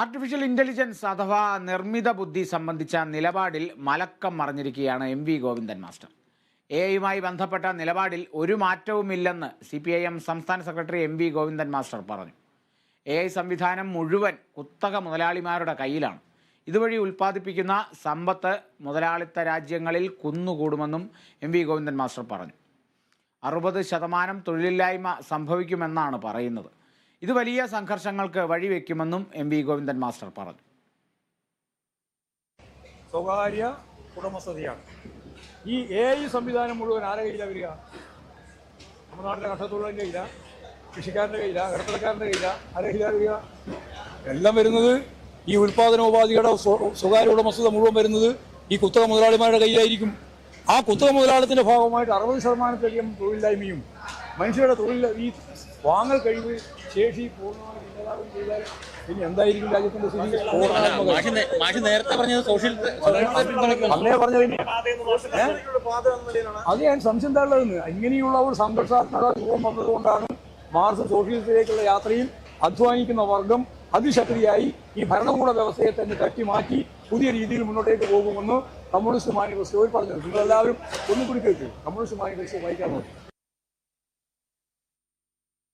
Artificial intelligence അഥവാ നിർമ്മിത ബുദ്ധി സംബന്ധിച്ച നിലപാടിൽ മലക്കം മറിഞ്ഞിരിക്കുകയാണ് M V Govindan master. A ഐയുമായി ബന്ധപ്പെട്ട നിലപാടിൽ ഒരു മാറ്റവുമില്ലെന്ന് സി പി ഐ എം സംസ്ഥാന secretary M V Govindan master പറഞ്ഞു. എ ഐ സംവിധാനം മുഴുവൻ കുത്തക മുതലാളിമാരുടെ കയ്യിലാണ്. ഇതുവഴി ഉൽപ്പാദിപ്പിക്കുന്ന സമ്പത്ത് മുതലാളിത്ത രാജ്യങ്ങളിൽ കുന്നുകൂടുമെന്നും എം വി ഗോവിന്ദൻ മാസ്റ്റർ പറഞ്ഞു. അറുപത് ശതമാനം തൊഴിലില്ലായ്മ സംഭവിക്കുമെന്നാണ് പറയുന്നത്. ഇത് വലിയ സംഘർഷങ്ങൾക്ക് വഴിവെക്കുമെന്നും എം വി ഗോവിന്ദൻ മാസ്റ്റർ പറഞ്ഞു. സ്വകാര്യ ഉടമസ്ഥതയാണ്. ഈ എ ഐ സംവിധാനം മുഴുവൻ ആരെ കയ്യിലാണ് വരിക? നമ്മുടെ നാട്ടിലെ കർഷകത്തൊഴിലാളിന്റെ കയ്യില? കൃഷിക്കാരന്റെ കയ്യില? ഇടത്തരക്കാരന്റെ കയ്യില? ആരെ കയ്യിലാണ് വരിക? എല്ലാം വരുന്നത് ഈ ഉൽപാദനോപാധികളുടെ സ്വ- സ്വകാര്യ ഉടമസ്ഥത മുഴുവൻ വരുന്നത് ഈ കുത്തക മുതലാളിമാരുടെ കയ്യിലായിരിക്കും. ആ കുത്തക മുതലാളിത്തിന്റെ ഭാഗമായിട്ട് അറുപത് ശതമാനത്തിലധികം തൊഴിലില്ലായ്മയും മനുഷ്യരുടെ തൊഴിൽ ഈ വാങ്ങൽ കഴിവ് ശേഷി പൂർണമായി ചെയ്താൽ ഇനി എന്തായിരിക്കും രാജ്യത്തിന്റെ സ്ഥിതി? മാഷ് നേരത്തെ പറഞ്ഞത് സോഷ്യൽ അന്നേ അത് ഞാൻ സംശയം തള്ളതെന്ന് ഇങ്ങനെയുള്ള ഒരു സംഘർഷാത്മക രൂപം വന്നതുകൊണ്ടാണ് മാർസ് സോഷ്യലിസത്തിലേക്കുള്ള യാത്രയിൽ അധ്വാനിക്കുന്ന വർഗം അതിശക്തിയായി ഈ ഭരണകൂട വ്യവസ്ഥയെ തന്നെ തട്ടി മാറ്റി പുതിയ രീതിയിൽ മുന്നോട്ടേക്ക് പോകുമെന്ന് കമ്മ്യൂണിസ്റ്റ് മാനിഫെസ്റ്റോയിൽ പറഞ്ഞു നിങ്ങളെല്ലാവരും ഒന്നും കൂടി കേൾക്കും. കമ്മ്യൂണിസ്റ്റ് മാനിഫെസ്റ്റോ വായിക്കാൻ നോക്കി.